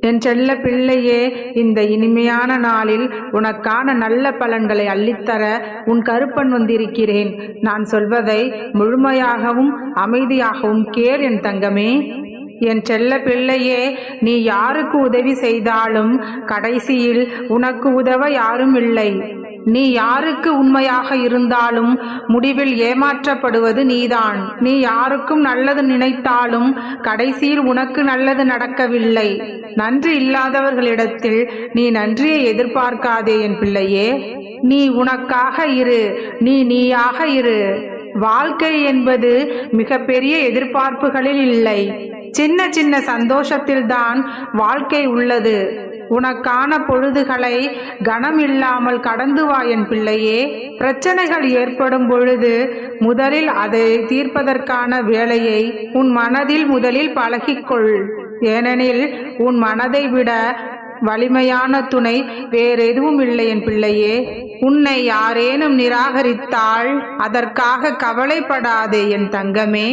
என் செல்ல பிள்ளையே இந்த இனிமையான நாளில் உனக்கான நல்ல பலன்களை அள்ளித்தர உன் கருப்பன் வந்திருக்கிறேன். நான் சொல்வதை முழுமையாகவும் அமைதியாகவும் கேள் என் தங்கமே. என் செல்ல பிள்ளையே நீ யாருக்கு உதவி செய்தாலும் கடைசியில் உனக்கு உதவ யாரும் இல்லை. நீ யாருக்கு உண்மையாக இருந்தாலும் முடிவில் ஏமாற்றப்படுவது நீதான். நீ யாருக்கும் நல்லது நினைத்தாலும் கடைசியில் உனக்கு நல்லது நடக்கவில்லை. நன்றி இல்லாதவர்களிடத்தில் நீ நன்றியை எதிர்பார்க்காதே என் பிள்ளையே. நீ உனக்காக இரு. நீ நீயாக இரு. வாழ்க்கை என்பது மிகப்பெரிய எதிர்பார்ப்புகளில் இல்லை. சின்ன சின்ன சந்தோஷத்தில்தான் வாழ்க்கை உள்ளது. உனக்கான பொழுதுகளை கனம் இல்லாமல் கடந்து வா என் பிள்ளையே. பிரச்சனைகள் ஏற்படும் பொழுது முதலில் அதை தீர்ப்பதற்கான வேலையை உன் மனதில் முதலில் பழகிக்கொள். ஏனெனில் உன் மனதை விட வலிமையான துணை வேறெதுவும் இல்லை என் பிள்ளையே. உன்னை யாரேனும் நிராகரித்தால் அதற்காக கவலைப்படாதே என் தங்கமே.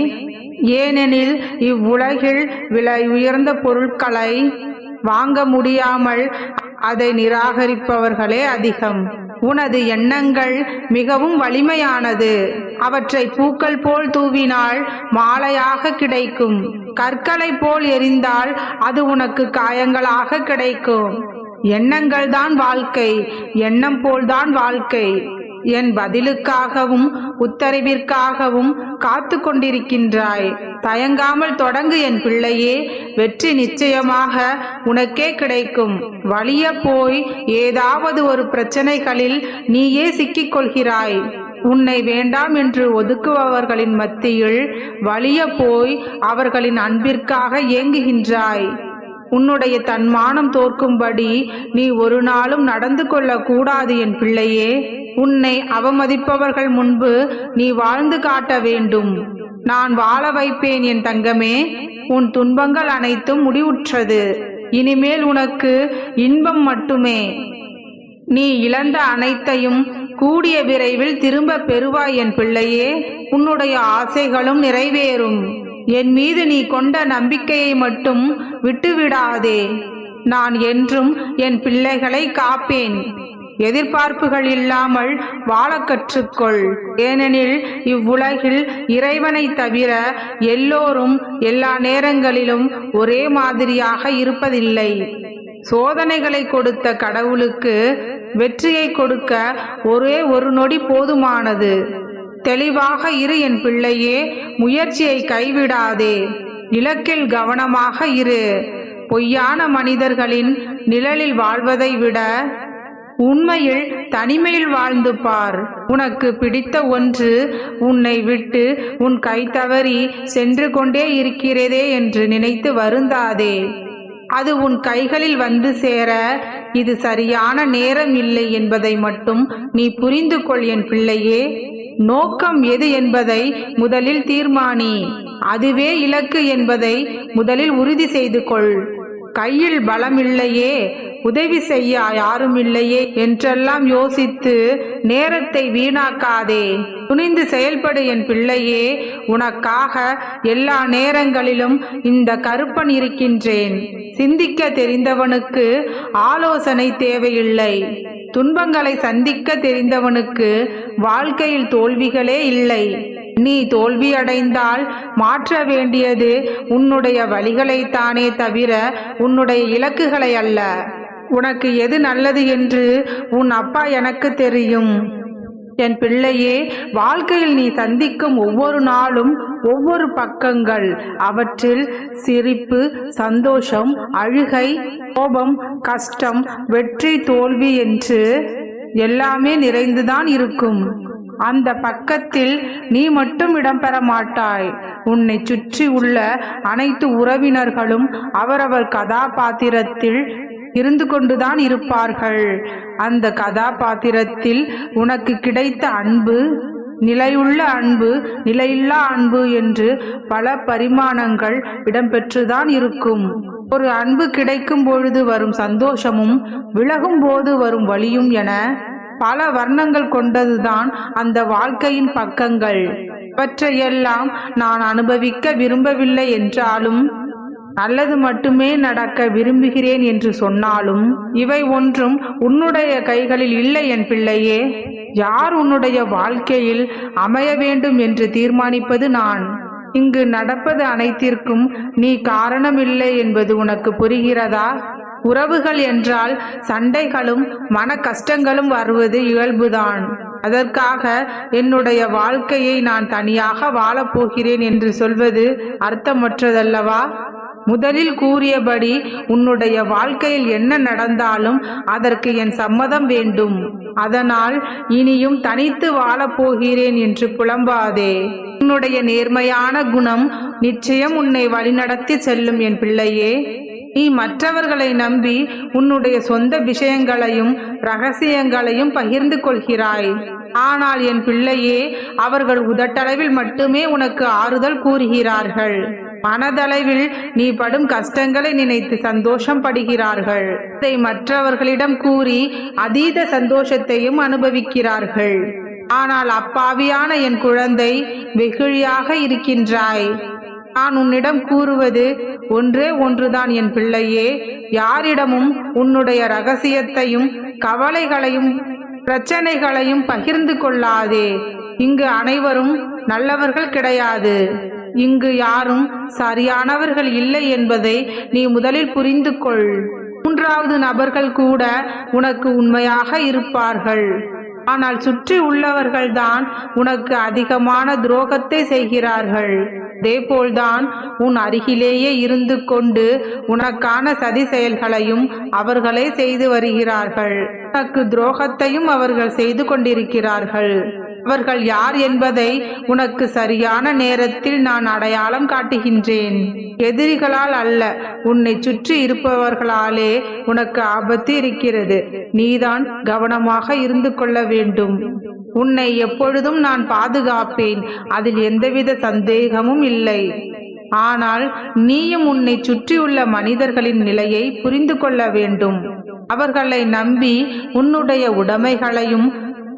ஏனெனில் இவ்வுலகில் விலை உயர்ந்த பொருட்களை வாங்க முடியாமல் அதை நிராகரிப்பவர்களே அதிகம். உனது எண்ணங்கள் மிகவும் வலிமையானது. அவற்றை பூக்கள் போல் தூவினால் மாலையாக கிடைக்கும். கற்களை போல் எரிந்தால் அது உனக்கு காயங்களாக கிடைக்கும். எண்ணங்கள் தான் வாழ்க்கை. எண்ணம் போல்தான் வாழ்க்கை. என் பதிலுக்காகவும் உத்தரவிற்காகவும் காத்து கொண்டிருக்கின்றாய் தயங்காமல் தொடங்கு என் பிள்ளையே வெற்றி நிச்சயமாக உனக்கே கிடைக்கும். வலிய போய் ஏதாவது ஒரு பிரச்சனைகளில் நீயே சிக்கிக் கொள்கிறாய் உன்னை வேண்டாம் என்று ஒதுக்குபவர்களின் மத்தியில் வலிய போய் அவர்களின் அன்பிற்காக ஏங்குகின்றாய். உன்னுடைய தன்மானம் தோற்கும்படி நீ ஒரு நாளும் நடந்து கொள்ளக்கூடாது என் பிள்ளையே. உன்னை அவமதிப்பவர்கள் முன்பு நீ வாழ்ந்து காட்ட வேண்டும். நான் வாழ வைப்பேன் என் தங்கமே. உன் துன்பங்கள் அனைத்தும் முடிவுற்றது. இனிமேல் உனக்கு இன்பம் மட்டுமே. நீ இழந்த அனைத்தையும் கூடிய விரைவில் திரும்ப பெறுவாய் என் பிள்ளையே. உன்னுடைய ஆசைகளும் நிறைவேறும். என் மீது நீ கொண்ட நம்பிக்கையை மட்டும் விட்டுவிடாதே. நான் என்றும் என் பிள்ளைகளை காப்பேன். எதிர்பார்ப்புகள் இல்லாமல் வாழ கற்றுக்கொள். ஏனெனில் இவ்வுலகில் இறைவனை தவிர எல்லோரும் எல்லா நேரங்களிலும் ஒரே மாதிரியாக இருப்பதில்லை. சோதனைகளை கொடுத்த கடவுளுக்கு வெற்றியை கொடுக்க ஒரே ஒரு நொடி போதுமானது. தெளிவாக இரு என் பிள்ளையே முயற்சியை கைவிடாதே. இலக்கில் கவனமாக இரு. பொய்யான மனிதர்களின் நிழலில் வாழ்வதை விட உண்மையில் தனிமையில் வாழ்ந்து பார். உனக்கு பிடித்த ஒன்று உன்னை விட்டு உன் கை தவறி சென்று கொண்டே இருக்கிறதே என்று நினைத்து வருந்தாதே. அது உன் கைகளில் வந்து சேர இது சரியான நேரம் இல்லை என்பதை மட்டும் நீ புரிந்து கொள் என் பிள்ளையே. நோக்கம் எது என்பதை முதலில் தீர்மானி அதுவே இலக்கு என்பதை முதலில் உறுதி செய்து கொள். கையில் பலம் இல்லையே உதவி செய்ய யாரும் இல்லையே என்றெல்லாம் யோசித்து நேரத்தை வீணாக்காதே. துணிந்து செயல்படு என் பிள்ளையே உனக்காக எல்லா நேரங்களிலும் இந்த கருப்பன் இருக்கின்றேன். சிந்திக்க தெரிந்தவனுக்கு ஆலோசனை தேவையில்லை. துன்பங்களை சந்திக்க தெரிந்தவனுக்கு வாழ்க்கையில் தோல்விகளே இல்லை. நீ தோல்வியடைந்தால் மாற்ற வேண்டியது உன்னுடைய வழிகளைத்தானே தவிர உன்னுடைய இலக்குகளை அல்ல. உனக்கு எது நல்லது என்று உன் அப்பா எனக்கு தெரியும். என் பிள்ளையே வாழ்க்கையில் நீ சந்திக்கும் ஒவ்வொரு நாளும் ஒவ்வொரு பக்கங்கள் அவற்றில் சிரிப்பு சந்தோஷம் அழுகை கோபம் கஷ்டம் வெற்றி தோல்வி என்று எல்லாமே நிறைந்துதான் இருக்கும். அந்த பக்கத்தில் நீ மட்டும் இடம்பெற மாட்டாய் உன்னை சுற்றி உள்ள அனைத்து உறவினர்களும் அவரவர் கதாபாத்திரத்தில் இருந்து கொண்டுதான் இருப்பார்கள். அந்த கதாபாத்திரத்தில் உனக்கு கிடைத்த அன்பு நிலையுள்ள அன்பு நிலையில்லா அன்பு என்று பல பரிமாணங்கள் இடம்பெற்றுதான் இருக்கும். ஒரு அன்பு கிடைக்கும் பொழுது வரும் சந்தோஷமும் விலகும் போது வரும் வழியும் என பல வர்ணங்கள் கொண்டதுதான் அந்த வாழ்க்கையின் பக்கங்கள். இவற்றையெல்லாம் நான் அனுபவிக்க விரும்பவில்லை என்றாலும் நல்லது மட்டுமே நடக்க விரும்புகிறேன் என்று சொன்னாலும் இவை ஒன்றும் உன்னுடைய கைகளில் இல்லை என் பிள்ளையே. யார் உன்னுடைய வாழ்க்கையில் அமைய வேண்டும் என்று தீர்மானிப்பது நான்? இங்கு நடப்பது அனைத்திற்கும் நீ காரணமில்லை என்பது உனக்கு புரிகிறதா? உறவுகள் என்றால் சண்டைகளும் மன கஷ்டங்களும் வருவது இயல்புதான். அதற்காக என்னுடைய வாழ்க்கையை நான் தனியாக வாழப்போகிறேன் என்று சொல்வது அர்த்தமற்றதல்லவா? முதலில் கூறியபடி உன்னுடைய வாழ்க்கையில் என்ன நடந்தாலும் அதற்கு என் சம்மதம் வேண்டும். அதனால் இனியும் தனித்து வாழப்போகிறேன் என்று புலம்பாதே. உன்னுடைய நேர்மையான குணம் நிச்சயம் உன்னை வழிநடத்தி செல்லும் என் பிள்ளையே. நீ மற்றவர்களை நம்பி உன்னுடைய சொந்த விஷயங்களையும் ரகசியங்களையும் பகிர்ந்து கொள்கிறாய். ஆனால் என் பிள்ளையே அவர்கள் உதட்டளவில் மட்டுமே உனக்கு ஆறுதல் கூறுகிறார்கள். மனதளவில் நீ படும் கஷ்டங்களை நினைத்து சந்தோஷம் படுகிறார்கள். இதை மற்றவர்களிடம் கூறி அதீத சந்தோஷத்தையும் அனுபவிக்கிறார்கள். ஆனால் அப்பாவியான என் குழந்தை வெகுழியாக இருக்கின்றாய். நான் உன்னிடம் கூறுவது ஒன்றே ஒன்றுதான் என் பிள்ளையே. யாரிடமும் உன்னுடைய ரகசியத்தையும் கவலைகளையும் பிரச்சனைகளையும் பகிர்ந்து கொள்ளாதே. இங்கு அனைவரும் நல்லவர்கள் கிடையாது. இங்கு யாரும் சரியானவர்கள் இல்லை என்பதை நீ முதலில் புரிந்து கொள் மூன்றாவது நபர்கள் கூட உனக்கு உண்மையாக இருப்பார்கள். ஆனால் சுற்றி உள்ளவர்கள்தான் உனக்கு அதிகமான துரோகத்தை செய்கிறார்கள். அதேபோல்தான் உன் அருகிலேயே இருந்து கொண்டு உனக்கான சதி செயல்களையும் அவர்களே செய்து வருகிறார்கள். உனக்கு துரோகத்தையும் அவர்கள் செய்து கொண்டிருக்கிறார்கள். அவர்கள் யார் என்பதை உனக்கு சரியான நேரத்தில் நான் அடையாளம் காட்டுகின்றேன். எதிரிகளால் அல்ல உன்னை சுற்றி இருப்பவர்களாலே உனக்கு ஆபத்து இருக்கிறது. நீதான் கவனமாக இருந்து கொள்ள வேண்டும். உன்னை எப்பொழுதும் நான் பாதுகாப்பேன் அதில் எந்தவித சந்தேகமும் இல்லை. ஆனால் நீயும் உன்னை சுற்றியுள்ள மனிதர்களின் நிலையை புரிந்து கொள்ள வேண்டும். அவர்களை நம்பி உன்னுடைய உடைமைகளையும்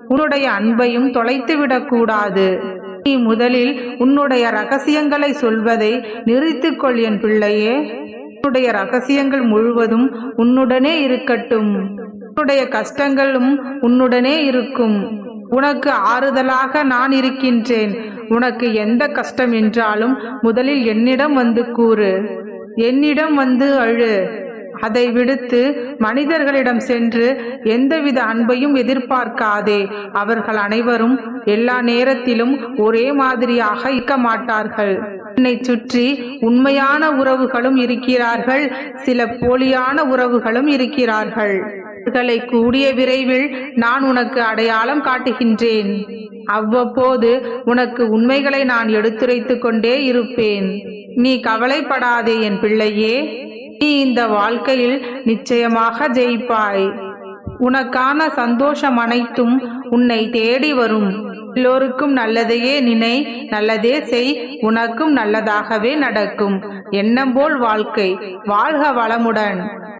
உன்னுடைய அன்பையும் தொலைத்துவிடக் கூடாது நீ முதலில் உன்னுடைய ரகசியங்களை சொல்வதை நிறுத்திக்கொள் என் பிள்ளையே. உன்னுடைய ரகசியங்கள் முழுவதும் உன்னுடனே இருக்கட்டும். உன்னுடைய கஷ்டங்களும் உன்னுடனே இருக்கும். உனக்கு ஆறுதலாக நான் இருக்கின்றேன். உனக்கு எந்த கஷ்டம் என்றாலும் முதலில் என்னிடம் வந்து கூறு. என்னிடம் வந்து அழு. அதை விடுத்து மனிதர்களிடம் சென்று எந்தவித அன்பையும் எதிர்பார்க்காதே. அவர்கள் அனைவரும் எல்லா நேரத்திலும் ஒரே மாதிரியாக இருக்க மாட்டார்கள். என்னை சுற்றி உண்மையான உறவுகளும் இருக்கிறார்கள். சில போலியான உறவுகளும் இருக்கிறார்கள். அவர்களை கூடிய விரைவில் நான் உனக்கு அடையாளம் காட்டுகின்றேன். அவ்வப்போது உனக்கு உண்மைகளை நான் எடுத்துரைத்துக் கொண்டே இருப்பேன். நீ கவலைப்படாதே என் பிள்ளையே. நீ இந்த வாழ்க்கையில் நிச்சயமாக ஜெயிப்பாய். உனக்கான சந்தோஷம் அனைத்தும் உன்னை தேடி வரும். எல்லோருக்கும் நல்லதையே நினை நல்லதே செய் உனக்கும் நல்லதாகவே நடக்கும். எண்ணம் போல் வாழ்க்கை வாழ்க வளமுடன்.